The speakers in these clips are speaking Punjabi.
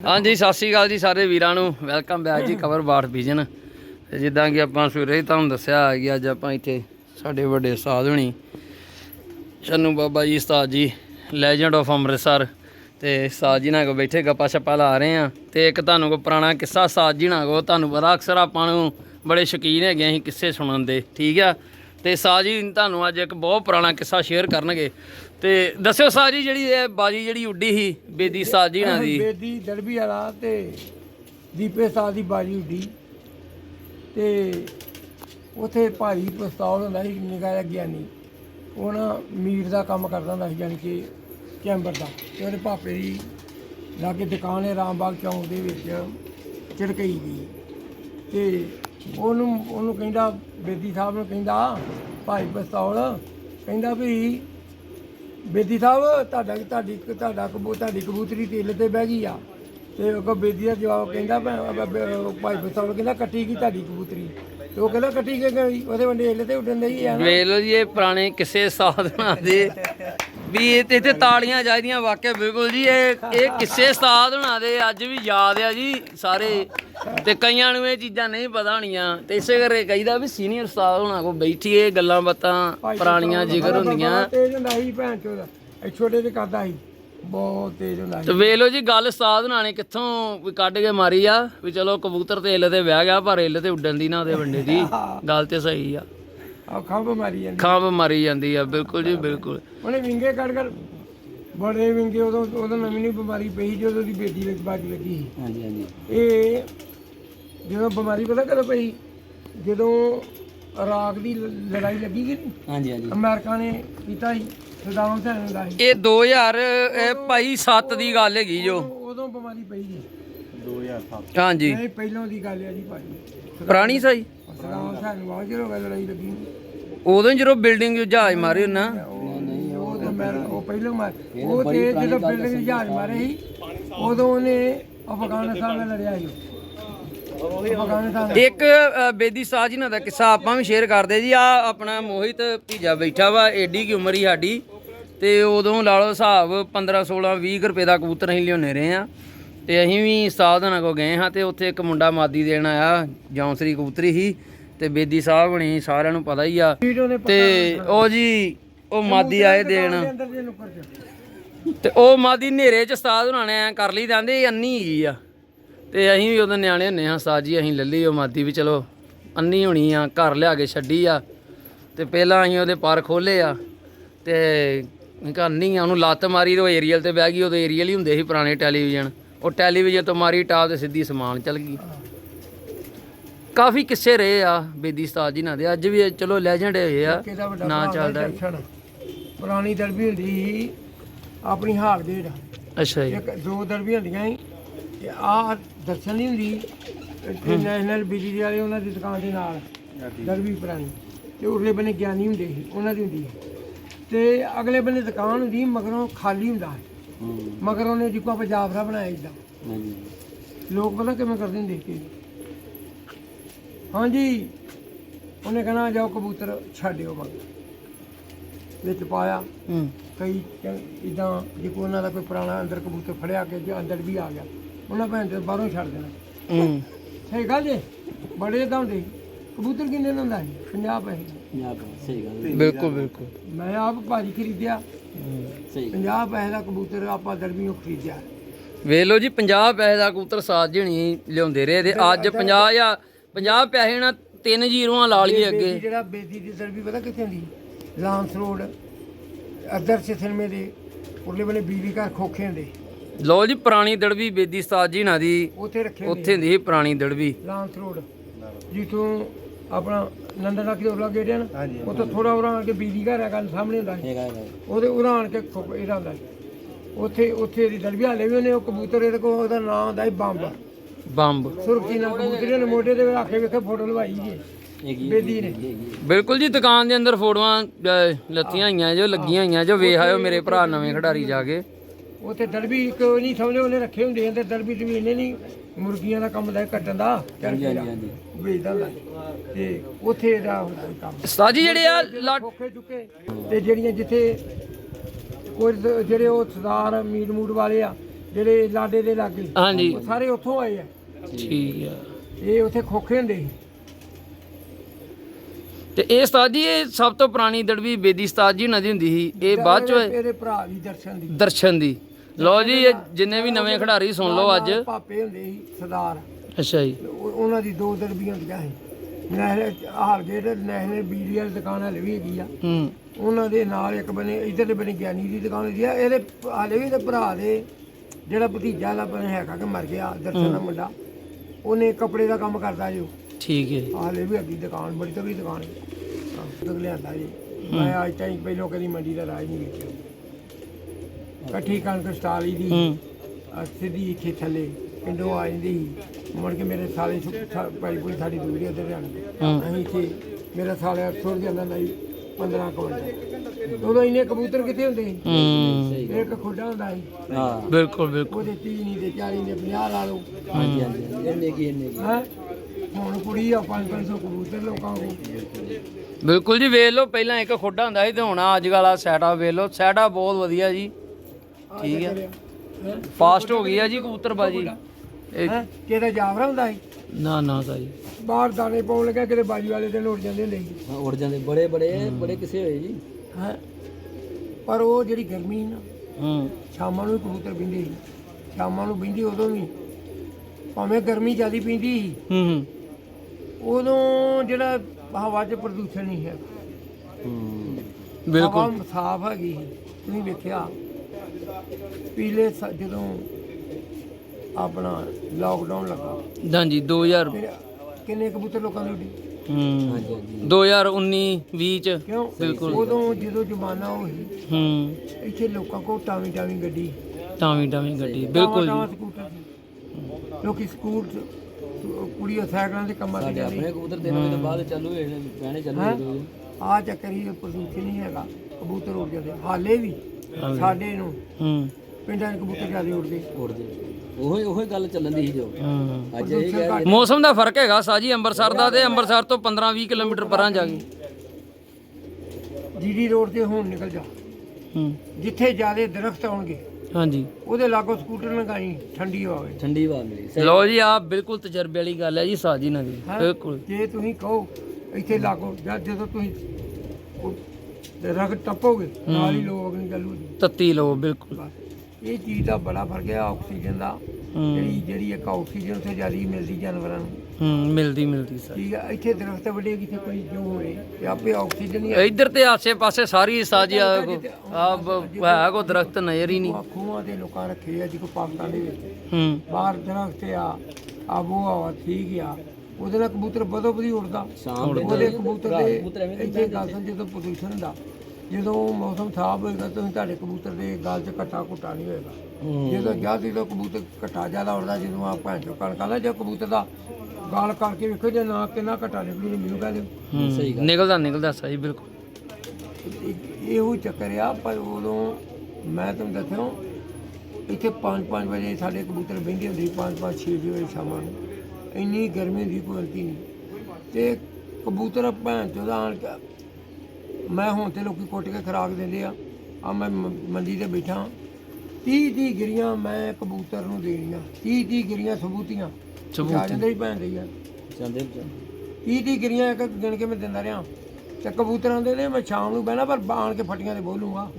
ਹਾਂਜੀ, ਸਤਿ ਸ਼੍ਰੀ ਅਕਾਲ ਜੀ ਸਾਰੇ ਵੀਰਾਂ ਨੂੰ। ਵੈਲਕਮ ਬੈਕ ਜੀ ਕਵਰ ਬਾਟ ਵਿਜ਼ਨ ਤੇ ਜਿੱਦਾਂ ਕਿ ਆਪਾਂ ਸਵੇਰੇ ਤੁਹਾਨੂੰ ਦੱਸਿਆ ਕਿ ਅੱਜ ਆਪਾਂ ਇੱਥੇ ਸਾਡੇ ਵੱਡੇ ਉਸਤਾਦ ਹੋਣੀ ਚੰਨੂ ਬਾਬਾ ਜੀ, ਉਸਤਾਦ ਜੀ ਲੈਜੈਂਡ ਆਫ ਅੰਮ੍ਰਿਤਸਰ। ਤੇ ਉਸਤਾਦ ਜੀ ਨਾਲ ਕੋ ਬੈਠੇ ਗੱਪਾ ਛੱਪਾਂ ਲਾ ਰਹੇ ਆ ਤੇ ਇੱਕ ਤੁਹਾਨੂੰ ਕੋ ਪੁਰਾਣਾ ਕਿੱਸਾ ਉਸਤਾਦ ਜੀ ਨਾਲ ਕੋ ਤੁਹਾਨੂੰ ਪਤਾ ਅਕਸਰ ਆਪਾਂ ਨੂੰ ਬੜੇ ਸ਼ੌਕੀਨ ਹੈਗੇ ਅਸੀਂ ਕਿੱਸੇ ਸੁਣਨ ਦੇ, ਠੀਕ ਆ? ਤੇ ਉਸਤਾਦ ਜੀ, ਤੁਹਾਨੂੰ ਅੱਜ ਇੱਕ ਬਹੁਤ ਪੁਰਾਣਾ ਕਿੱਸਾ ਸ਼ੇਅਰ ਕਰਨਗੇ। ਤੇ ਦੱਸਿਓ ਉਸਤਾਦ ਜੀ ਜਿਹੜੀ ਇਹ ਬਾਜੀ ਜਿਹੜੀ ਉੱਡੀ ਸੀ, ਬੇਦੀ ਉਸਤਾਦ ਨਾਲ ਦੀ। ਬੇਦੀ ਦਰਬੀ ਵਾਲਾ ਤੇ ਦੀਪੇ ਸਾਹ ਦੀ ਬਾਜੀ ਉੱਡੀ। ਤੇ ਉਥੇ ਭਾਈ ਪਸਤੌਲ ਹੁੰਦਾ ਸੀ, ਨਿਗਾਹ ਗਿਆਨੀ ਉਹ ਨਾ ਮੀਟ ਦਾ ਕੰਮ ਕਰਦਾ ਹੁੰਦਾ ਸੀ, ਜਾਣੀ ਕਿ ਚੈਂਬਰ ਦਾ। ਤੇ ਉਹਦੇ ਭਾਪੇ ਦੀ ਲਾਗੇ ਦੁਕਾਨ ਹੈ, ਰਾਮਬਾਗ ਚੌਂਕ ਦੇ ਵਿੱਚ ਚੜਕਈ ਦੀ। ਤੇ ਉਹਨੂੰ ਉਹਨੂੰ ਕਹਿੰਦਾ, ਬੇਦੀ ਸਾਹਿਬ ਨੂੰ ਕਹਿੰਦਾ, ਭਾਈ ਪਸਤੌਲ ਕਹਿੰਦਾ ਵੀ ਬੇਦੀ ਸਾਹਿਬ, ਤੁਹਾਡਾ ਤੁਹਾਡੀ ਤੁਹਾਡਾ ਕਬੂ, ਤੁਹਾਡੀ ਕਬੂਤਰੀ ਤੇਲ ਤੇ ਬਹਿ ਗਈ ਆ। ਤੇ ਉਹ ਕੋ ਬੇਦੀ ਦਾ ਜਵਾਬ ਕਹਿੰਦਾ ਭਾਈ ਬਸਾਉ ਕਹਿੰਦਾ ਕੱਟੀ ਕੀ ਤੁਹਾਡੀ ਕਬੂਤਰੀ। ਤੇ ਉਹ ਕਹਿੰਦਾ ਕੱਟੀ ਕੇ ਗਈ? ਉਹਦੇ ਵੰਡੇ ਏਲੇ ਤੇ ਉੱਡਣ ਦਈ ਆ ਵੇਖ ਲਓ ਜੀ, ਇਹ ਪੁਰਾਣੇ ਕਿਸੇ ਸਾਧਨਾ ਦੇ ਵੀ ਇਹ ਤੇ ਇੱਥੇ ਤਾੜੀਆਂ ਚਾਹੀਦੀਆਂ ਵਾਕਿਆ ਬਿਲਕੁਲ ਜੀ, ਇਹ ਇਹ ਕਿਸੇ ਸਾਧ ਹੋਣਾ ਦੇ ਅੱਜ ਵੀ ਯਾਦ ਆ ਜੀ, ਸਾਰੇ ਤੇ ਕਈਆਂ ਨੂੰ ਇਹ ਚੀਜ਼ਾਂ ਨਹੀਂ ਪਤਾ ਹੋਣੀਆਂ। ਤੇ ਇਸੇ ਕਰਕੇ ਕਹੀਦਾ ਵੀ ਸੀਨੀਅਰ ਉਸਤਾਦ ਹੋਣਾ ਕੋ ਬੈਠੀਏ ਗੱਲਾਂ ਬਾਤਾਂ ਪੁਰਾਣੀਆਂ ਜ਼ਿਕਰ ਹੁੰਦੀਆਂ। ਤੇਜ ਹੁੰਦਾ ਸੀ ਭੈਣ ਚੋਦ। ਇਹ ਛੋਟੇ ਤੇ ਕਰਦਾ ਸੀ। ਬਹੁਤ ਤੇਜ਼ ਹੁੰਦਾ ਤੇ ਸੀ ਵੇਖ ਲਓ ਜੀ ਗੱਲ ਉਸਤਾਦ ਹੋਣਾ ਨੇ ਕਿੱਥੋਂ ਵੀ ਕੱਢ ਕੇ ਮਾਰੀ ਆ। ਵੀ ਚਲੋ ਕਬੂਤਰ ਤੇ ਇੱਲ ਤੇ ਬਹਿ ਗਿਆ ਪਰ ਇੱਲ ਤੇ ਉੱਡਣ ਦੀ ਨਾ ਉਹਦੇ ਵੰਡੇ ਦੀ। ਗੱਲ ਤੇ ਸਹੀ ਆ। ਆ ਖੰਭ ਮਾਰੀ ਜਾਂਦੀ। ਖਾਂਬ ਮਾਰੀ ਜਾਂਦੀ ਆ ਬਿਲਕੁਲ ਜੀ ਬਿਲਕੁਲ। ਉਹਨੇ ਵਿੰਗੇ ਕੱਢ ਕਰ ਬੜੇ ਵਿੰਗੇ ਉਦੋਂ ਉਦੋਂ ਨਵੀਂ ਨਹੀਂ ਬਿਮਾਰੀ ਪਈ ਜਦੋਂ ਦੀ ਬੇਟੀ ਵਿੱਚ ਬਾਜ ਲੱਗੀ ਹਾਂਜੀ ਹਾਂਜੀ। ਇਹ ਜਦੋਂ ਬਿਮਾਰੀ ਪਤਾ ਕਦੋਂ ਪਈ? ਜਦੋਂ ਇਰਾਕ ਦੀ ਲ- ਲੜਾਈ ਲੱਗੀ ਕਿ ਨਹੀਂ? ਹਾਂਜੀ ਹਾਂਜੀ। ਅਮਰੀਕਾ ਨੇ ਕੀਤਾ ਸੀ ਸਦਾਮ ਹੁਸੈਨ ਦਾ ਸੀ ਇਹ 2000 ਇਹ ਭਾਈ 7 ਦੀ ਗੱਲ ਹੈਗੀ ਜੋ। ਉਦੋਂ- ਬਿਮਾਰੀ ਪਈ ਜੀ ਹਾਂਜੀ। ਨਹੀਂ ਪਹਿਲਾਂ ਦੀ ਗੱਲ ਹੈ ਜੀ ਭਾਜੀ। ਪੁਰਾਣੀ ਸਹੀ ਸਦਾਮ ਹੁਸੈਨ ਬਹੁਤ ਚਿਰ ਹੋ ਗਿਆ ਲੜਾਈ ਲੱਗੀ। ਨੂੰ। ਉਦੋਂ ਹੀ ਜਦੋਂ ਬਿਲਡਿੰਗ ਜਹਾਜ਼ ਮਾਰੇ ਨਾ ਉਹ ਉਹ ਤਾਂ ਮੈਂ ਉਹ ਪਹਿਲਾਂ ਮਾਰ ਉਹ ਤੇ ਜਦੋਂ ਬਿਲਡਿੰਗ ਦੇ ਜਹਾਜ਼ ਮਾਰੇ ਸੀ ਉਦੋਂ ਉਹਨੇ ਅਫਗਾਨਿਸਤਾਨ ਨਾਲ ਲੜਿਆ ਸੀ। ਇੱਕ ਅ, ਬੇਦੀ ਸਾਹ ਜੀ ਨਾਲ ਦਾ ਕਿੱਸਾ ਆਪਾਂ ਵੀ ਸ਼ੇਅਰ ਕਰਦੇ ਜੀ। ਆ ਆਪਣਾ ਮੋਹਿਤ ਭੀਜਾ ਬੈਠਾ ਵਾ ਏਡੀ ਕੀ ਉਮਰ ਹੀ ਸਾਡੀ। ਤੇ ਉਦੋਂ ਲਾ ਲਓ ਹਿਸਾਬ 15 16 20 ਰੁਪਏ ਦਾ ਕਬੂਤਰ ਅਸੀਂ ਲਿਆਉਂਦੇ ਰਹੇ ਆ ਤੇ ਅਸੀਂ ਵੀ ਉਸਤਾਦ ਨਾਲ ਕੋ ਗਏ ਹਾਂ ਤੇ ਉੱਥੇ ਇੱਕ ਮੁੰਡਾ ਮਾਦੀ ਦੇਣ ਆਇਆ ਜੌਂਸਰੀ ਕਬੂਤਰੀ ਸੀ। ਤੇ ਬੇਦੀ ਸਾਹਿਬ ਬਣੀ ਸਾਰਿਆਂ ਨੂੰ ਪਤਾ ਹੀ ਆ। ਤੇ ਉਹ ਜੀ ਉਹ ਮਾਦੀ ਆਏ ਦੇਣ। ਤੇ ਉਹ ਮਾਦੀ ਹਨੇਰੇ ਚ ਉਸਤਾਦ ਹੁਣਾਂ ਨੇ ਐਂ ਕਰ ਲਈ ਜਾਂਦੇ ਇਹ ਅੰਨੀ ਹੈਗੀ ਆ। ਤੇ ਅਸੀਂ ਵੀ ਉਦੋਂ ਨਿਆਣੇ ਹੁੰਨੇ ਹਾਂ ਉਸਤਾਦ ਜੀ ਅਸੀਂ ਲੱਲੀ ਉਹ ਮਾਦੀ ਵੀ ਚਲੋ ਅੰਨੀ ਹੋਣੀ ਆ ਘਰ ਲਿਆ ਕੇ ਛੱਡੀ ਆ। ਤੇ ਪਹਿਲਾਂ ਅਸੀਂ ਉਹਦੇ ਪਰ ਖੋਲੇ ਆ ਤੇ ਅੰਨੀ ਆ ਉਹਨੂੰ ਲੱਤ ਮਾਰੀ ਤੇ ਉਹ ਏਰੀਅਲ ਤੇ ਬਹਿ ਗਈ ਉਹਦੇ ਏਰੀਅਲ ਹੀ ਹੁੰਦੇ ਸੀ ਪੁਰਾਣੇ ਟੈਲੀਵਿਜ਼ਨ। ਉਹ ਟੈਲੀਵਿਜ਼ਨ ਤੋਂ ਮਾਰੀ ਟਾਪ ਤੇ ਸਿੱਧੀ ਸਮਾਨ ਚਲ ਗਈ। ਕਾਫੀ ਕਿੱਸੇ ਰਹੇ ਆ ਬੇਦੀ ਉਸਤਾਦ ਜੀ ਨਾਲ ਦੇ ਅੱਜ ਵੀ ਇਹ ਚਲੋ ਲੈਜੈਂਡ ਹੋਏ ਆ ਨਾ ਚੱਲਦਾ। ਪੁਰਾਣੀ ਦਰਬੀ ਹੁੰਦੀ ਸੀ ਆਪਣੀ ਹਾਰ ਡੇਢ ਅੱਛਾ ਜੀ। ਇੱਕ ਦੋ ਦਰਬੀਆਂ ਹੁੰਦੀਆਂ ਸੀ ਤੇ ਆਹ ਦਰਸ਼ਨ ਨਹੀਂ ਹੁੰਦੀ। ਤੇ ਨੈਸ਼ਨਲ ਬਿਜਲੀ ਵਾਲੇ ਉਹਨਾਂ ਦੀ ਦੁਕਾਨ ਦੇ ਨਾਲ ਦਰਬੀ ਪੁਰਾਣੀ। ਤੇ ਉਰਲੇ ਬੰਨੇ ਗਿਆਨੀ ਹੁੰਦੇ ਸੀ ਉਹਨਾਂ ਦੀ ਹੁੰਦੀ ਤੇ ਅਗਲੇ ਬੰਨੇ ਦੁਕਾਨ ਹੁੰਦੀ ਮਗਰੋਂ ਖਾਲੀ ਹੁੰਦਾ। ਮਗਰ ਉਹਨੇ ਜਿੱਕੋ ਆਪਾਂ ਜਾਫਰਾ ਬਣਾਇਆ ਇਦਾਂ ਲੋਕ ਪਤਾ ਕਿਵੇਂ ਕਰਦੇ ਨੇ ਦੇਖ ਕੇ ਹਾਂਜੀ। ਉਹਨੇ ਕਹਿਣਾ ਜਾਓ ਕਬੂਤਰ ਛੱਡਿਓ ਮਗਰ। ਵਿੱਚ ਪਾਇਆ। ਹੂੰ। ਕਈ ਇਦਾਂ ਜੇ ਕੋਈ ਉਹਨਾਂ ਦਾ ਕੋਈ ਪੁਰਾਣਾ ਅੰਦਰ ਕਬੂਤਰ ਫੜਿਆ ਕੇ ਅੰਦਰ ਵੀ ਆ ਗਿਆ। ਉਹਨਾਂ ਭੈਣ ਤੇ ਬਾਹਰੋਂ ਛੱਡ ਦੇਣਾ। ਹੂੰ। ਸਹੀ ਗੱਲ ਜੇ ਬੜੇ ਤਾਂ ਹੁੰਦੇ। ਕਬੂਤਰ ਕਿੰਨੇ ਦਾ ਹੁੰਦਾ? ਸੀ 50 ਪੈਸੇ ਸਹੀ ਗੱਲ ਬਿਲਕੁਲ ਬਿਲਕੁਲ। ਮੈਂ ਆਪ ਭਾਜੀ ਖਰੀਦਿਆ। ਸਹੀ 50 ਪੈਸੇ ਦਾ ਕਬੂਤਰ ਆਪਾਂ ਦਰਬੀਓਂ ਖਰੀਦਿਆ। ਵੇਖ ਲਓ ਜੀ 50 ਪੈਸੇ ਦਾ ਕਬੂਤਰ ਸਾਜ ਜਣੀ ਲਿਆਉਂਦੇ ਰਹੇ ਤੇ ਅੱਜ 50 ਜਾਂ 50 ਪੈਸੇ ਨਾਲ ਤਿੰਨ ਜੀਰੋਆਂ ਲਾ ਲਈਏ ਅੱਗੇ। ਬੇਦੀ ਜਿਹੜਾ ਬੇਦੀ ਦੀ ਦਰਬੀ ਪਤਾ ਕਿੱਥੇ ਹੁੰਦੀ? ਲਾਂਸ ਰੋਡ ਅਦਰਸ਼ ਸਿਨਮੇ ਦੇ। ਉਰਲੇ ਬੰਨੇ ਬਿਜਲੀ ਘਰ ਖੋਖੇ ਹੁੰਦੇ। ਲਓ ਜੀ ਪੁਰਾਣੀ ਦੜਵੀ ਬੇਦੀ ਉਸਤਾਦ ਜੀ ਨਾਲ ਦੀ ਉੱਥੇ ਰੱਖੇ ਹੁੰਦੇ ਉੱਥੇ ਹੁੰਦੀ ਸੀ ਪੁਰਾਣੀ ਦੜਵੀ ਲਾਂਸ ਰੋਡ ਜਿੱਥੋਂ ਆਪਣਾ ਨੰਦਨਾ ਕੀ ਉਰਲਾ ਗੇਟ ਹੈ ਨਾ ਉੱਥੋਂ ਥੋੜਾ ਉਰਾਂ ਆ ਕੇ ਬਿਜਲੀ ਘਰ ਹੈਗਾ ਸਾਹਮਣੇ ਹੁੰਦਾ ਸੀ। ਉਹਦੇ ਉਰਾਂ ਆਣ ਕੇ ਇਹਦਾ ਹੁੰਦਾ ਸੀ। ਉੱਥੇ ਉੱਥੇ ਦੀ ਦਲਬੀ ਹਾਲੇ ਵੀ ਉਹਨੇ ਉਹ ਕਬੂਤਰ ਇਹਦੇ ਕੋਲ ਉਹਦਾ ਨਾਮ ਹੁੰਦਾ ਸੀ ਬੰਬ। ਬੰਬ। ਸੁਰਖੀ ਨਾਲ ਕਬੂਤਰ ਨੇ ਮੋਢੇ ਤੇ ਰੱਖੇ ਵੇਖੇ ਫੋਟੋ ਲਵਾਈ ਜੀ ਬੇਦੀ ਨੇ। ਬਿਲਕੁਲ ਜੀ ਦੁਕਾਨ ਦੇ ਅੰਦਰ ਫੋਟੋਆਂ ਅਹ, ਲੱਤੀਆਂ ਹੋਈਆਂ ਜੋ ਲੱਗੀਆਂ ਹੋਈਆਂ ਜੋ ਵੇਖ ਆਇਓ ਮੇਰੇ ਭਰਾ ਨਵੇਂ ਖਿਡਾਰੀ ਜਾ ਕੇ। ਉੱਥੇ ਦਲਬੀ ਇੱਕ ਨਹੀਂ ਸਮਝੋ ਉਹਨੇ ਰੱਖੇ ਹੁੰਦੇ ਅੰਦਰ ਦਲਬੀ ਤੇ ਵੀ ਇਹਨੇ ਨਹੀਂ ਮੁਰਗੀਆਂ ਦਾ ਕੰਮ ਦਾ ਕੱਟਣ ਦਾ ਹਾਂਜੀ ਹਾਂਜੀ ਵੇਚਦਾ ਹੁੰਦਾ ਸੀ। ਤੇ ਉੱਥੇ ਇਹਦਾ ਹੁੰਦਾ ਸੀ ਕੰਮ। ਉਸਤਾਦ ਜੀ ਜਿਹੜੇ ਆ ਲਾ- ਖੋਖੇ ਚੁੱਕੇ ਤੇ ਜਿਹੜੀਆਂ ਜਿੱਥੇ ਕੋਈ ਦ- ਜਿਹੜੇ ਉਹ ਸਰਦਾਰ ਮੀਟ ਮੂਟ ਵਾਲੇ ਆ ਜਿਹੜੇ ਲਾਡੇ ਦੇ ਲਾਗੇ ਹਾਂਜੀ। ਉਹ ਸਾਰੇ ਉੱਥੋਂ ਆਏ ਆ। ਠੀਕ ਆ। ਇਹ ਉੱਥੇ ਖੋਖੇ ਹੁੰਦੇ ਸੀ। ਤੇ ਇਹ ਉਸਤਾਦ ਜੀ ਇਹ ਸਭ ਤੋਂ ਪੁਰਾਣੀ ਦੜਵੀ ਬੇਦੀ ਉਸਤਾਦ ਜੀ ਉਹਨਾਂ ਦੀ ਹੁੰਦੀ ਸੀ। ਇਹ ਬਾਅਦ ਚ ਇਹਦੇ ਭਰਾ ਦੀ ਦਰਸ਼ਨ ਦੀ। ਦਰਸ਼ਨ ਦੀ। ਲਓ ਜੀ ਇਹ ਜਿੰਨੇ ਵੀ ਨਵੇਂ ਖਿਡਾਰੀ ਸੁਣ ਲਓ ਅੱਜ। ਪਾਪੇ ਹੁੰਦੇ ਸੀ ਸਰਦਾਰ। ਅੱਛਾ ਜੀ। ਉਹ- ਉਹਨਾਂ ਦੀ ਦੋ ਦਰਬੀਆਂ ਹੁੰਦੀਆਂ ਸੀ। ਨਹਿਰ ਹਾਲਗੇਟ ਨਹਿਰ ਬਿਜਲੀ ਵਾਲੀ ਦੁਕਾਨ ਹਲੇ ਵੀ ਹੈਗੀ ਆ। ਹੂੰ। ਉਹਨਾਂ ਦੇ ਨਾਲ ਇੱਕ ਬਣੇ ਇਧਰਲੇ ਬਣੇ ਗਿਆਨੀ ਦੀ ਦੁਕਾਨ ਹੁੰਦੀ ਆ। ਇਹਦੇ ਹਾਲੇ ਵੀ ਤੇ ਭਰਾ ਦੇ ਜਿਹੜਾ ਭਤੀਜਾ ਦਾ ਬਣੇ ਹੈਗਾ ਕਿ ਮਰ ਗਿਆ ਦਰਸ਼ਨ ਦਾ ਮੁੰਡਾ ਉਹਨੇ ਕੱਪੜੇ ਦਾ ਕੰਮ ਕਰਦਾ ਜੋ ਠੀਕ ਹੈ। ਹਾਲੇ ਵੀ ਅੱਗੀ ਦੁਕਾਨ ਬੜੀ ਤਗੜੀ ਦੁਕਾਨ ਹੈ। ਹਾਂ ਲਿਆਂਦਾ ਜੀ। ਮੈਂ ਅੱਜ ਤਾਈਂ ਪਹਿਲੋਂ ਕਦੀ ਮੰਡੀ ਦਾ ਰਾਜ ਨਹੀਂ ਵੇਖਿਆ। ਇਕੱਠੀ ਕਣਕ ਸਟਾਲੀ ਦੀ ਹੂੰ। ਅਹ ਸਿੱਧੀ ਇੱਥੇ ਥੱਲੇ ਪਿੰਡੋਂ ਆ ਜਾਂਦੀ ਸੀ। ਮੁੜ ਕੇ ਮੇਰੇ ਸਾਲੇ ਸੁ- ਸਾ- ਭਾਈ ਕੋਈ ਸਾਡੀ ਦੂਰੀ ਰਹਿੰਦੇ ਹੂੰ। ਅਸੀਂ ਇੱਥੇ ਮੇਰਾ ਸਾਲੇ ਥੋੜ ਜਾਂਦਾ ਨਹੀਂ 15 ਕੁਇੰਟਲ ਉਦੋਂ ਇੰਨੇ ਕਬੂਤਰ ਕਿੱਥੇ ਹੁੰਦੇ ਸੀ? ਹੂੰ। ਇੱਕ ਖੁੱਡਾ ਹੁੰਦਾ ਸੀ। ਹਾਂ। ਬਿਲਕੁਲ ਬਿਲਕੁਲ। ਉਹਦੇ 30 ਨਹੀਂ ਤੇ 40 ਨੇ 50 ਲਾ ਲਓ। ਹਾਂਜੀ ਹਾਂਜੀ। ਇੰਨੇ ਕੀ ਇੰਨੇ ਕੀ? ਹੈ? ਹੁਣ ਕੁੜੀ ਆ 5-500 ਕਬੂਤਰ ਲੋਕਾਂ ਕੋਲ। ਬਿਲਕੁਲ ਜੀ ਵੇਖ ਲਓ ਪਹਿਲਾਂ ਇੱਕ ਖੁੱਡਾ ਹੁੰਦਾ ਸੀ ਤੇ ਹੁਣ ਅੱਜ ਵਾਲਾ ਸੈਟਅਪ ਵੇਖ ਲਓ। ਸੈਟਅਪ ਬਹੁਤ ਵਧੀਆ ਜੀ। ਠੀਕ ਹੈ। ਫਾਸਟ ਹੋ? ਗਈ ਆ ਜੀ ਕਬੂਤਰਬਾਜੀ। ਇਹ ਹੈ? ਜਾਫਰਾ ਹੁੰਦਾ ਸੀ? ਨਾ ਨਾ ਸਾਜੀ ਬਾਹਰ ਦਾਣੇ ਪਾਉਣ ਲੱਗਾ ਕਿਤੇ ਬਾਜੀ ਵਾਲੇ ਦਿਨ ਉੱਡ ਜਾਂਦੇ ਹੁੰਦੇ ਸੀ। ਹਾਂ, ਉੜ ਜਾਂਦੇ। ਬੜੇ ਬੜੇ ਬੜੇ ਕਿਸੇ ਹੋਏ ਜੀ। ਹੈ? ਪਰ ਉਹ ਜਿਹੜੀ ਗਰਮੀ ਸੀ ਨਾ ਹੂੰ। ਸ਼ਾਮਾਂ ਨੂੰ ਵੀ ਕਬੂਤਰ ਬਿੰਦੇ ਸੀ। ਸ਼ਾਮਾਂ ਨੂੰ ਬਿੰਦੀ ਉਦੋਂ ਵੀ। ਭਾਵੇਂ ਗਰਮੀ ਜ਼ਿਆਦੀ ਪੈਂਦੀ ਸੀ। ਹੂੰ ਹੂੰ। ਉਦੋਂ ਜਿਹੜਾ ਹਵਾ 'ਚ ਪ੍ਰਦੂਸ਼ਣ ਨਹੀਂ ਹੈ। ਹੂੰ ਬਿਲਕੁਲ। ਹਵਾ ਸਾਫ਼ ਹੈਗੀ ਸੀ। ਤੁਸੀਂ ਵੇਖਿਆ। ਪੀਲੇ ਸ- ਜਦੋਂ ਆਪਣਾ ਲਾਕਡਾਊਨ ਲੱਗਾ। ਹਾਂਜੀ 2000 ਫਿਰ ਕਿੰਨੇ ਕਬੂਤਰ ਲੋਕਾਂ ਦੇ ਉੱਡੇ ਹੂੰ ਹਾਂਜੀ ਹਾਂਜੀ 2019 20 ਚ। ਕਿਉਂ? ਬਿਲਕੁਲ। ਉਦੋਂ ਜਦੋਂ ਜ਼ਮਾਨਾ ਉਹ ਸੀ ਹੂੰ। ਇੱਥੇ ਲੋਕਾਂ ਕੋਲ ਟਾਵੀਂ ਟਾਵੀਂ ਗੱਡੀ। ਟਾਵੀਂ ਟਾਵੀਂ ਗੱਡੀ ਬਿਲਕੁਲ ਟਾਵਾਂ ਜੀ ਸਕੂਟਰ ਸੀ। ਲੋਕੀ ਸਕੂਟ ਕੁੜੀਆਂ ਸਾਈਕਲਾਂ ਦੇ ਕੰਮਾਂ ਤੇ ਜਾਂਦੇ। ਆਪਣੇ ਕਬੂਤਰ ਵਜੇ ਤੋਂ ਬਾਅਦ ਚਾਲੂ ਹੋਏ ਨੇ ਬਹਿਣੇ ਚਾਲੂ ਆ ਚੱਕਰ ਹੀ ਪ੍ਰਦੂਸ਼ਣ ਨਹੀਂ ਹੈਗਾ ਕਬੂਤਰ ਉੱਡ ਜਾਂਦੇ। ਹਾਲੇ ਵੀ ਸਾਡੇ ਨੂੰ। ਹੂੰ। ਪਿੰਡਾਂ ਦੇ ਕਬੂਤਰ ਜ਼ਿਆਦਾ ਉੱਡਦੇ ਉੜਦੇ। ਉਹੀ ਉਹੀ ਗੱਲ ਚੱਲਣ ਦੀ ਸੀ ਜੋ। ਹੂੰ। ਅੱਜ ਇਹ ਮੌਸਮ ਦਾ ਫ਼ਰਕ ਹੈਗਾ ਸਾਜੀ ਅੰਮ੍ਰਿਤਸਰ ਦਾ ਤੇ ਅੰਮ੍ਰਿਤਸਰ ਤੋਂ 15 20 ਕਿਲੋਮੀਟਰ ਪਰਾਂ ਜਾ ਕੇ ਜੀਡੀ ਰੋਡ ਤੇ ਹੁਣ ਨਿਕਲ ਜਾ। ਹੂੰ। ਜਿੱਥੇ ਜ਼ਿਆਦਾ ਦਰਖਤ ਆਉਣਗੇ ਹਾਂਜੀ। ਉਹਦੇ ਲਾਗੋਂ ਸਕੂਟਰ ਲਗਾਈ ਠੰਡੀ ਹਵਾ ਵਿੱਚ। ਠੰਡੀ ਹਵਾ ਮਿਲੀ। ਲਓ ਜੀ ਆ ਬਿਲਕੁਲ ਤਜਰਬੇ ਵਾਲੀ ਗੱਲ ਹੈ ਜੀ ਸਾਜੀ ਨਾਲ? ਬਿਲਕੁਲ। ਜੇ ਤੁਸੀਂ ਕਹੋ ਇੱਥੇ ਲਾਗੋ ਜਦ ਜਦੋਂ ਤੁਸੀਂ ਉਹ ਦਰਖਤ ਟੱਪੋਗੇ ਨਾਲ ਹੀ ਲੋਕ ਨਹੀਂ ਚੱਲੂ। ਤੱਤੀ ਲਓ ਬਿਲਕੁਲ। ਇਹ ਚੀਜ਼ ਦਾ ਬੜਾ ਫ਼ਰਕ ਹੈ ਆਕਸੀਜਨ ਦਾ। ਜਿਹੜੀ ਜਿਹੜੀ ਇੱਕ ਆਕਸੀਜਨ ਉੱਥੇ ਜ਼ਿਆਦਾ ਮਿਲਦੀ ਜਾਨਵਰਾਂ ਨੂੰ। ਹੂੰ ਮਿਲਦੀ ਮਿਲਦੀ ਸਾਜੀ ਠੀਕ ਹੈ ਇੱਥੇ ਦਰਖਤ ਵੱਡੇ ਕਿਤੇ ਕੋਈ ਜੋ ਹੋਵੇ ਤੇ ਆਪੇ ਆਕਸੀਜਨ ਹੀ ਇੱਧਰ ਤੇ ਆਸੇ-ਪਾਸੇ ਸਾਰੀ ਸਾਜੀ ਆ ਆ ਬ- ਹੈ ਕੋ ਦਰਖਤ ਨਜ਼ਰ ਹੀ ਨਹੀਂ। ਖੂਹਾਂ ਦੇ ਲੋਕਾਂ ਰੱਖੇ ਆ ਜਿਕੋ ਪਾਕਿਸਤਾਨ ਦੇ ਵਿੱਚ। ਹੂੰ। ਬਾਹਰ ਦਰਖਤ ਆ ਆਬੋ ਹਵਾ ਠੀਕ ਆ। ਉਹਦੇ ਨਾਲ ਕਬੂਤਰ ਬਦੋ ਬਦੀ ਉੜਦਾ ਸ਼ਾਮ ਦੇ ਉਹਦੇ ਕਬੂਤਰ ਕਬੂਤਰ ਐਵੇਂ ਦੇ ਇੱਥੇ। ਗੱਲ ਸੁਣ ਜਦੋਂ ਪ੍ਰਦੂਸ਼ਣ ਹੁੰਦਾ। ਜਦੋਂ ਮੌਸਮ ਸਾਫ਼ ਹੋਏਗਾ ਤਾਂ ਤੁਹਾਡੇ ਕਬੂਤਰ ਦੇ ਗਲ 'ਚ ਘਟਾ ਘੁਟਾ ਨਹੀਂ ਹੋਏਗਾ। ਜਦੋਂ ਜਦ ਜਦੋਂ ਕਬੂਤਰ ਘਟਾ ਜ਼ਿਆਦਾ ਉੜਦਾ ਜਦੋਂ ਆ ਭੈਣ ਚੋ ਕਣਕਾਂ ਦਾ ਜੇ ਕਬੂਤਰ ਦਾ ਗਾਲ ਕਰਕੇ ਵੇਖੋ ਜੇ ਨਾ ਕਿੰਨਾ ਘਟਾ ਨਿਕਲੂ ਤਾਂ ਮੈਨੂੰ ਕਹਿੰਦੇ ਹੂੰ ਸਹੀ ਗੱਲ। ਨਿਕਲਦਾ ਨਿਕਲਦਾ ਸਹੀ ਬਿਲਕੁਲ। ਇਹੋ ਚੱਕਰ ਆ ਪਰ ਉਦੋਂ ਮੈਂ ਤੁਹਾਨੂੰ ਦੱਸਿਆ ਇੱਥੇ 5-5 ਵਜੇ ਸਾਡੇ ਕਬੂਤਰ ਬਹਿੰਦੇ ਹੁੰਦੇ ਸੀ 5-5 6 ਵਜੇ ਸ਼ਾਮਾਂ ਨੂੰ। ਇੰਨੀ ਗਰਮੀ ਦੀ ਅੰਤੀ ਨਹੀਂ। ਤੇ ਕਬੂਤਰ ਭੈਣ ਚੋਦਾ ਆਣ ਕੇ ਮੈਂ ਹੁਣ ਤੇ ਲੋਕੀ ਕੁੱਟ ਕੇ ਖਰਾਕ ਦਿੰਦੇ ਆ। ਆ ਮੈਂ ਮੰਡੀ ਤੇ ਬੈਠਾ 30 30 ਗਿਰੀਆਂ ਮੈਂ ਕਬੂਤਰ ਨੂੰ ਦੇਣੀਆਂ 30 30 ਗਿਰੀਆਂ ਸਬੂਤੀਆਂ। ਜਾਂਦੇ ਹੀ ਭੈਣ ਦੇ ਯਾਰ ਜਾਂਦੇ 30 30 ਗਿਰੀਆਂ ਇੱਕ ਗਿਣ ਕੇ ਮੈਂ ਦਿੰਦਾ ਰਿਹਾ। ਤੇ ਕਬੂਤਰਾਂ ਦੇ ਨੇ ਮੈਂ ਸ਼ਾਮ ਨੂੰ ਬਹਿਣਾ ਪਰ ਬਾਣ ਕੇ ਫੱਟੀਆਂ ਤੇ ਬੋਲੂਗਾ।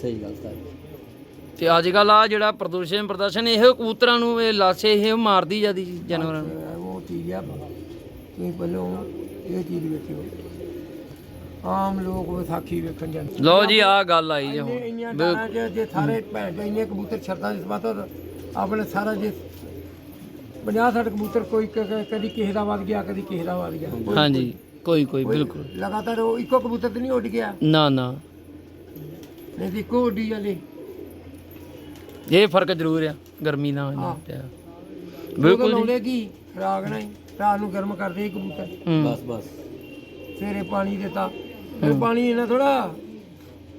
ਸਹੀ ਗੱਲ ਸਰ ਤੇ ਅੱਜ ਕੱਲ ਆ ਜਿਹੜਾ ਪ੍ਰਦੂਸ਼ਣ ਪ੍ਰਦਰਸ਼ਨ ਇਹ ਕਬੂਤਰਾਂ ਨੂੰ ਇਹ ਲਾਸੇ ਇਹ ਮਾਰਦੀ ਜਾਂਦੀ ਜੀ ਜਾਨਵਰਾਂ ਨੂੰ। ਉਹ ਚੀਜ਼ ਆ। ਤੁਸੀਂ ਪਹਿਲਾਂ ਇਹ ਚੀਜ਼ ਵੇਖਿਓ। ਆਮ ਲੋਕ ਵਿਸਾਖੀ ਵੇਖਣ ਜਾਂਦੇ ਲਓ ਜੀ ਆ ਗੱਲ ਆਈ ਜੀ ਹੁਣ। ਇੰਨੀਆਂ ਡਾਰਾਂ 'ਚ ਜੇ ਸਾਰੇ ਭੈਣ ਇੰਨੇ ਕਬੂਤਰ ਛੱਤਾਂ ਦੇ ਸਮਾਤ ਆਪਣੇ ਸਾਰਾ ਜੇ 50 60 ਕਬੂਤਰ ਕੋਈ ਕ- ਕ- ਕਦੀ ਕਿਸੇ ਦਾ ਵੱਧ ਗਿਆ ਕਦੀ ਕਿਸੇ ਦਾ ਵੱਧ ਗਿਆ। ਹਾਂਜੀ। ਕੋਈ ਕੋਈ ਬਿਲਕੁਲ। ਲਗਾਤਾਰ ਉਹ ਇੱਕੋ ਕਬੂਤਰ ਤੇ ਨਹੀਂ ਉੱਡ ਗਿਆ। ਨਾ ਨਾ। ਨਹੀਂ ਤੇ ਇੱਕੋ ਉੱਡੀ ਜਾਂਦੇ ਇਹ ਫ਼ਰਕ ਜ਼ਰੂਰ ਆ ਗਰਮੀ ਨਾਲ। ਤੇ ਬਿਲਕੁਲ ਲਾਉਂਦੇ ਕੀ? ਰਾਗ ਨਹੀਂ ਰਾਤ ਨੂੰ ਗਰਮ ਕਰਦੇ ਸੀ ਕਬੂਤਰ ਹੂੰ। ਬਸ ਬਸ। ਸਵੇਰੇ ਪਾਣੀ ਦਿੱਤਾ। ਫਿਰ ਪਾਣੀ ਇਹਨਾਂ ਥੋੜਾ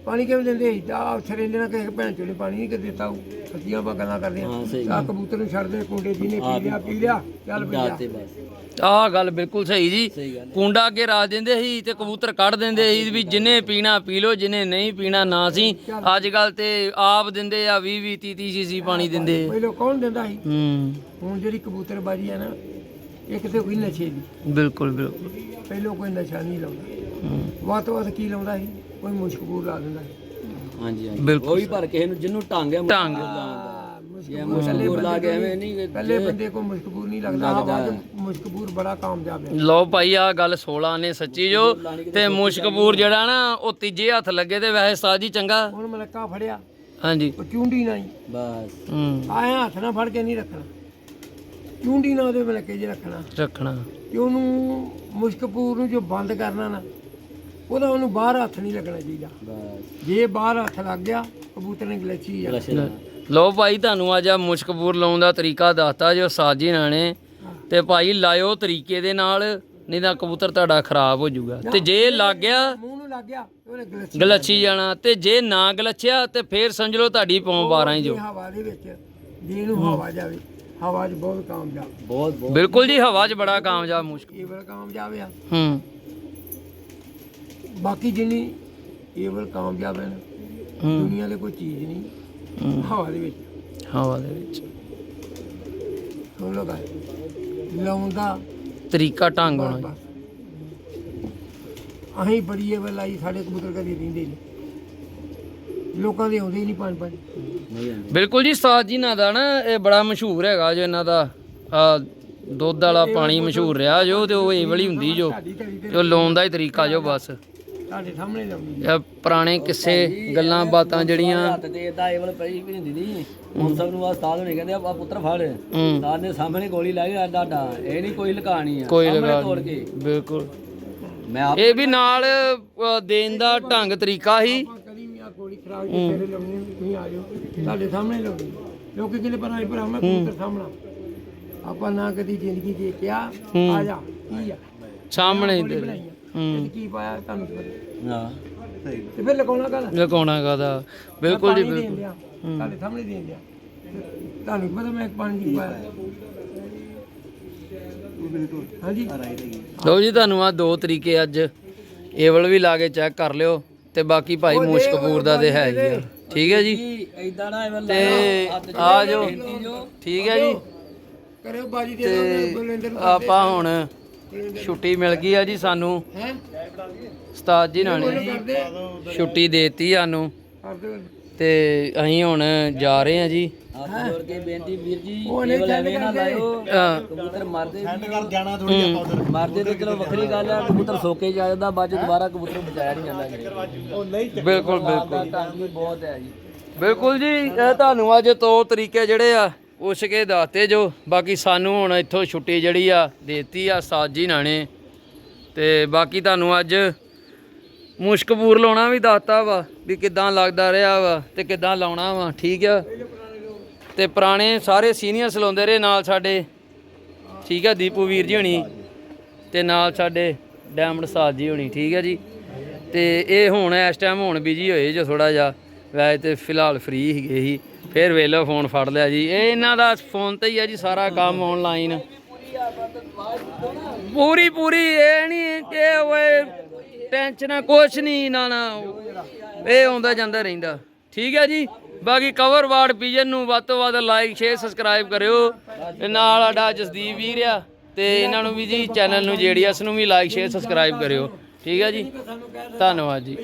ਪਾਣੀ ਕਿਵੇਂ ਦਿੰਦੇ? ਸੀ ਆ ਉੱਥੇ ਰਹਿੰਦੇ ਨਾ ਕਿਸੇ ਭੈਣ ਚੋਂ ਨੇ ਪਾਣੀ ਨਹੀਂ ਕਿ ਦਿੱਤਾ ਉਹ ਸੱਚੀਆਂ ਆਪਾਂ ਗੱਲਾਂ ਕਰਦੇ ਹਾਂ, ਸਹੀ ਆ ਆਹ ਕਬੂਤਰ ਨੂੰ ਛੱਡਦੇ ਕੁੰਡੇ ਜੀ ਨੇ ਪੀ ਲਿਆ ਪੀ ਲਿਆ ਚੱਲ ਦਾਤੇ ਬਸ। ਆਹ ਗੱਲ ਬਿਲਕੁਲ ਸਹੀ ਜੀ। ਸਹੀ ਗੱਲ ਹੈ। ਕੁੰਡਾ ਅੱਗੇ ਰਾਜ ਦਿੰਦੇ ਸੀ ਤੇ ਕਬੂਤਰ ਕੱਢ ਦਿੰਦੇ ਸੀ ਵੀ ਜਿਨੇ ਪੀਣਾ ਪੀ ਲੋ ਜਿਨੇ ਨਹੀਂ ਪੀਣਾ ਨਾ ਸੀ ਅੱਜ ਕੱਲ ਤੇ ਆਪ ਦਿੰਦੇ ਆ 20 20 30 30 ਸੀਸੀ ਪਾਣੀ ਦਿੰਦੇ ਪਹਿਲਾਂ ਕੌਣ ਦਿੰਦਾ ਸੀ? ਹੂੰ। ਹੁਣ ਜਿਹੜੀ ਕਬੂਤਰਬਾਜੀ ਹੈ ਨਾ ਇੱਕ ਤੇ ਕੋਈ ਨਸ਼ੇ ਦੀ। ਬਿਲਕੁਲ ਬਿਲਕੁਲ। ਪਹਿਲਾਂ ਕੋਈ ਨਸ਼ਾ ਨਹੀਂ ਲਾਉਂਦਾ। ਹੂੰ, ਵੱਧ ਤੋਂ ਵੱਧ ਕੀ ਲਾਉਂਦਾ ਸੀ? ਕੋਈ ਮੁਸ਼ਕਬੂਰ ਲਾ ਦਿੰਦਾ। ਹਾਂਜੀ ਹਾਂਜੀ। ਬਿਲਕੁਲ ਉਹ ਵੀ ਪਰ ਕਿਸੇ ਨੂੰ ਜਿਹਨੂੰ ਢੰਗ ਹੈ ਢੰਗ। ਇਹ ਮੁਸ਼ਕਲ ਲਾ ਕੇ ਐਵੇਂ ਨਹੀਂ ਪਹਿਲੇ ਬੰਦੇ ਕੋ ਮੁਸ਼ਕਬੂਰ ਨਹੀਂ ਲੱਗਦਾ ਆ ਬਾਅਦ ਮੁਸ਼ਕਬੂਰ ਬੜਾ ਕਾਮਯਾਬ ਹੈ। ਲਓ ਭਾਈ ਆ ਗੱਲ 16 ਨੇ ਸੱਚੀ ਜੋ। ਤੇ ਮੁਸ਼ਕਪੂਰ ਜਿਹੜਾ ਨਾ ਉਹ ਤੀਜੇ ਹੱਥ ਲੱਗੇ ਤੇ ਵੈਸੇ ਸਾਜੀ ਚੰਗਾ। ਹੁਣ ਮਲਕਾ ਫੜਿਆ। ਹਾਂਜੀ। ਉਹ ਚੁੰਡੀ ਨਹੀਂ ਬਸ। ਹੂੰ। ਆਇਆ ਹੱਥ ਨਾਲ ਫੜ ਕੇ ਨਹੀਂ ਰੱਖਣਾ। ਚੁੰਡੀ ਨਾਲ ਉਹਦੇ ਮਲਕੇ 'ਚ ਰੱਖਣਾ। ਰੱਖਣਾ। ਤੇ ਉਹਨੂੰ ਮੁਸ਼ਕਪੂਰ ਨੂੰ ਜੋ ਬੰਦ ਕਰਨਾ ਨਾ ਉਹਦਾ ਉਹਨੂੰ ਬਾਹਰ ਹੱਥ ਨਹੀਂ ਲੱਗਣਾ ਚਾਹੀਦਾ। ਬਸ। ਜੇ ਬਾਹਰ ਹੱਥ ਲੱਗ ਗਿਆ ਕਬੂਤਰ ਨੇ ਗਲਚੀ ਆ। ਲਓ ਭਾਈ ਤੁਹਾਨੂੰ ਅੱਜ ਆ ਮੁਸ਼ਕਪੂਰ ਲਾਉਣ ਦਾ ਤਰੀਕਾ ਦੱਸਤਾ ਜੋ ਸਾਜੀ ਨਾਣੇ। ਤੇ ਭਾਈ ਲਾਇਓ ਤਰੀਕੇ ਦੇ ਨਾਲ ਨਹੀਂ ਤਾਂ ਕਬੂਤਰ ਤੁਹਾਡਾ ਖਰਾਬ ਹੋ ਜਾਊਗਾ। ਤੇ ਜੇ ਲੱਗ ਗਿਆ ਮੂੰਹ ਨੂੰ ਲੱਗ ਗਿਆ ਤੇ ਉਹਨੇ ਗਲਚੀ ਗਲੱਛੀ ਜਾਣਾ। ਤੇ ਜੇ ਨਾ ਗਲੱਛਿਆ ਤੇ ਫੇਰ ਸਮਝ ਲਓ ਤੁਹਾਡੀ ਪੌਂ 12 ਹੀ ਜੋ ਹਵਾ ਦੇ ਵਿੱਚ ਜੇ ਇਹਨੂੰ ਹਵਾ ਜਾਵੇ ਹਵਾ 'ਚ ਬਹੁਤ ਕਾਮਯਾਬ। ਬਹੁਤ ਬਹੁਤ। ਬਿਲਕੁਲ ਜੀ ਹਵਾ 'ਚ ਬੜਾ ਕਾਮਯਾਬ ਮੁਸ਼ਕ। ਏਵਲ ਕਾਮਯਾਬ ਆ। ਹੂੰ। ਬਾਕੀ ਜਿੰਨੀ ਏਵਲ ਕਾਮਯਾਬ ਹੈ ਨਾ ਹੂੰ। ਦੁਨੀਆ ਦੇ ਕੋਈ ਚੀਜ਼ ਨਹੀਂ ਹੂੰ, ਹਵਾ ਦੇ ਵਿੱਚ। ਹਵਾ ਦੇ ਵਿੱਚ। ਸੁਣ ਲੋ ਗੱਲ ਲਾਉਣ ਦਾ ਤਰੀਕਾ ਢੰਗ ਹੋਣਾ। ਬਸ। ਅਹੀਂ ਬੜੀ ਏਵਲ ਆਈ ਸਾਡੇ ਕਬੂਤਰ ਕਦੀ ਰਹਿੰਦੇ ਨਹੀਂ। ਲੋਕਾਂ ਦੇ ਆਉਂਦੇ ਹੀ ਨਹੀਂ ਪੰਜ ਪੰਜ। ਬਿਲਕੁਲ ਜੀ ਸਾਜ ਜੀ ਨਾਲ ਦਾ ਨਾ ਇਹ ਬੜਾ ਮਸ਼ਹੂਰ ਹੈਗਾ ਜੋ ਇਹਨਾਂ ਦਾ ਆ ਦੁੱਧ ਵਾਲਾ ਪਾਣੀ ਮਸ਼ਹੂਰ ਰਿਹਾ ਜੋ ਤੇ ਉਹ ਇਹ ਵਾਲੀ ਹੁੰਦੀ ਜੋ ਸਾਡੀ ਧੜੀ ਤੇ ਜੋ ਲਾਉਣ ਦਾ ਹੀ ਤਰੀਕਾ ਜੋ ਬਸ। ਸਾਡੇ ਸਾਹਮਣੇ ਲਾਉਂਦੀ ਇਹ ਪੁਰਾਣੇ ਕਿੱਸੇ ਗੱਲਾਂ ਬਾਤਾਂ ਜਿਹੜੀਆਂ ਹੱਥ ਤੇ ਇਦਾਂ ਏਵਲ ਪਈ ਵੀ ਹੁੰਦੀ ਦੀ ਹੁਣ ਸਭ ਨੂੰ ਉਸਤਾਦ ਹੋਣੇ ਕਹਿੰਦੇ ਆ ਪੁੱਤਰ ਫੜ। ਹੂੰ। ਉਸਤਾਦ ਨੇ ਸਾਹਮਣੇ ਗੋਲੀ ਲਾਈ ਆਡਾ ਡਾ ਇਹ ਨਹੀਂ ਕੋਈ ਲੁਕਾਣੀ ਆ। ਕੋਈ ਸਾਹਮਣੇ ਲਗਾ ਤੋੜ ਕੇ। ਬਿਲਕੁਲ। ਮੈਂ ਆਪ ਇਹ ਵੀ ਨਾਲ ਅ, ਦੇਣ ਦਾ ਢੰਗ ਤਰੀਕਾ ਹੀ। ਆਪਾਂ ਕਦੀ ਵੀ ਆ ਗੋਲੀ ਖਰਾਬ ਜੀ ਤੇਰੇ ਲਾਉਣੀ ਵੀ ਤੁਸੀਂ ਆ ਜਾਓ। ਸਾਡੇ ਸਾਹਮਣੇ ਲਾਉਂਦੀ ਲੋਕੀ ਕਿਹਨੇ ਪਰ ਆਏ ਪਰ ਮੈਂ ਕਬੂਤਰ ਸਾਹਮਣਾ। ਆਪਾਂ ਨਾ ਕਦੀ ਜ਼ਿੰਦਗੀ ਦੇ ਕਿਹਾ ਆ ਜਾ ਕੀ ਆ? ਸਾਹਮਣੇ ਹੀ ਦੇ ਹੂੰ ਤੇ ਕੀ ਪਾਇਆ ਤੁਹਾਨੂੰ ਕੀ ਪਤਾ ਹਾਂ ਤੇ ਫਿਰ ਲਗਾਉਣਾ ਗੱਲ ਲਗਾਉਣਾ ਕਾਦਾ ਬਿਲਕੁਲ ਜੀ ਬਿਲਕੁਲ। ਦਿਆ ਤੁਹਾਡੇ ਸਾਹਮਣੇ ਦੇਣ ਦਿਆ ਤੁਹਾਨੂੰ ਕੀ ਪਤਾ ਮੈਂ ਪਾਣੀ ਕੀ ਪਾਇਆ? ਹਾਂਜੀ। ਲਓ ਜੀ ਤੁਹਾਨੂੰ ਆ ਦੋ ਤਰੀਕੇ ਅੱਜ। ਏਵਲ ਵੀ ਲਾ ਕੇ ਚੈੱਕ ਕਰ ਲਿਓ ਤੇ ਬਾਕੀ ਭਾਈ ਮੁਸ਼ਕਪੂਰ ਦਾ ਤੇ ਹੈ ਹੀ ਆ। ਠੀਕ ਹੈ ਜੀ? ਇਦਾਂ ਨਾ ਏਵਲ ਤੇ ਆ ਜੋ। ਠੀਕ ਹੈ ਜੀ। ਕਰਿਓ ਬਾਜੀ ਦੇ ਦਿਓ ਬਲਵਿੰਦਰ ਨੂੰ ਆਪਾਂ ਹੁਣ ਛੁੱਟੀ ਮਿਲ ਗਈ ਆ ਜੀ ਸਾਨੂੰ। ਹੈ? ਉਸਤਾਦ ਜੀ ਨਾਲ ਛੁੱਟੀ ਦੇਤੀ ਸਾਨੂੰ। ਤੇ ਅਸੀਂ ਹੁਣ ਜਾ ਰਹੇ ਆ ਜੀ। ਹੱਥ ਜੋੜ ਕੇ ਬੇਨਤੀ ਵੀਰ ਜੀ ਉਹ ਨਹੀਂ ਏਵਲ ਐਵੇਂ ਨਾ ਲਾਇਓ। ਅਹ ਕਬੂਤਰ ਮਰਦੇ ਵੀ ਮਰਦੇ ਤੇ ਚਲੋ ਵੱਖਰੀ ਗੱਲ ਆ ਕਬੂਤਰ ਸੋਕੇ ਜਾ ਜਾਂਦਾ ਬਾਅਦ ਚ ਦੁਬਾਰਾ ਕਬੂਤਰ ਬਚਾਇਆ ਨਹੀਂ ਜਾਂਦਾ ਜੀ। ਬਿਲਕੁਲ ਬਿਲਕੁਲ। ਢੰਗ ਵੀ ਬਹੁਤ ਹੈ ਜੀ। ਬਿਲਕੁਲ ਜੀ ਇਹ ਤੁਹਾਨੂੰ ਅੱਜ ਦੋ ਤਰੀਕੇ ਜਿਹੜੇ ਆ ਪੁੱਛ ਕੇ ਦੱਸਤੇ ਜੋ, ਬਾਕੀ ਸਾਨੂੰ ਹੁਣ ਇੱਥੋਂ ਛੁੱਟੀ ਜਿਹੜੀ ਆ ਦੇਤੀ ਆ ਸਾਜੀ ਨਾਣੇ ਤੇ ਬਾਕੀ ਤੁਹਾਨੂੰ ਅੱਜ ਮੁਸ਼ਕਪੂਰ ਲਾਉਣਾ ਵੀ ਦੱਸਤਾ ਵਾ ਵੀ ਕਿਦਾਂ ਲੱਗਦਾ ਰਿਹਾ ਵਾ ਤੇ ਕਿਦਾਂ ਲਾਉਣਾ ਵਾ, ਠੀਕ ਆ? ਤੇ ਪੁਰਾਣੇ ਸਾਰੇ ਸੀਨੀਅਰਸ ਲਾਉਂਦੇ ਰਹੇ ਨਾਲ ਸਾਡੇ, ਠੀਕ ਆ ਦੀਪੂ ਵੀਰ ਜੀ ਹੋਣੀ ਤੇ ਨਾਲ ਸਾਡੇ ਡੈਮਡ ਸਾਜ ਜੀ ਹੋਣੀ, ਠੀਕ ਹੈ ਜੀ? ਤੇ ਇਹ ਹੁਣ ਇਸ ਟਾਈਮ ਹੁਣ ਬਿਜ਼ੀ ਹੋਏ ਜੋ ਥੋੜਾ ਜਿਹਾ, ਵੈਸੇ ਤੇ ਫਿਲਹਾਲ ਫ੍ਰੀ ਸੀਗੇ ਸੀ ਫਿਰ ਵੇਲੇ ਫੋਨ ਫੜ ਲਿਆ ਜੀ। ਇਹ ਇਹਨਾਂ ਦਾ ਫੋਨ ਤੇ ਹੀ ਆ ਜੀ, ਸਾਰਾ ਕੰਮ ਆਨਲਾਈਨ ਪੂਰੀ ਪੂਰੀ, ਇਹ ਨਹੀਂ ਕਿ ਓਏ ਟੈਨਸ਼ਨ ਕੁਛ ਨਹੀਂ ਨਾ ਨਾ। ਇਹ ਆਉਂਦਾ ਜਾਂਦਾ ਰਹਿੰਦਾ। ਠੀਕ ਹੈ ਜੀ? ਬਾਕੀ ਕਵਰ ਵਾਰਡ ਪੀਜਨ ਨੂੰ ਵੱਧ ਤੋਂ ਵੱਧ ਲਾਈਕ ਸ਼ੇਅਰ ਸਬਸਕ੍ਰਾਈਬ ਕਰਿਓ। ਤੇ ਨਾਲ ਸਾਡਾ ਜਸਦੀਪ ਵੀਰ ਆ, ਤੇ ਇਹਨਾਂ ਨੂੰ ਵੀ ਜੀ ਚੈਨਲ ਨੂੰ ਜੇਡੀਐਸ ਨੂੰ ਵੀ ਲਾਈਕ ਸ਼ੇਅਰ ਸਬਸਕ੍ਰਾਈਬ ਕਰਿਓ। ਠੀਕ ਹੈ ਜੀ? ਧੰਨਵਾਦ ਜੀ।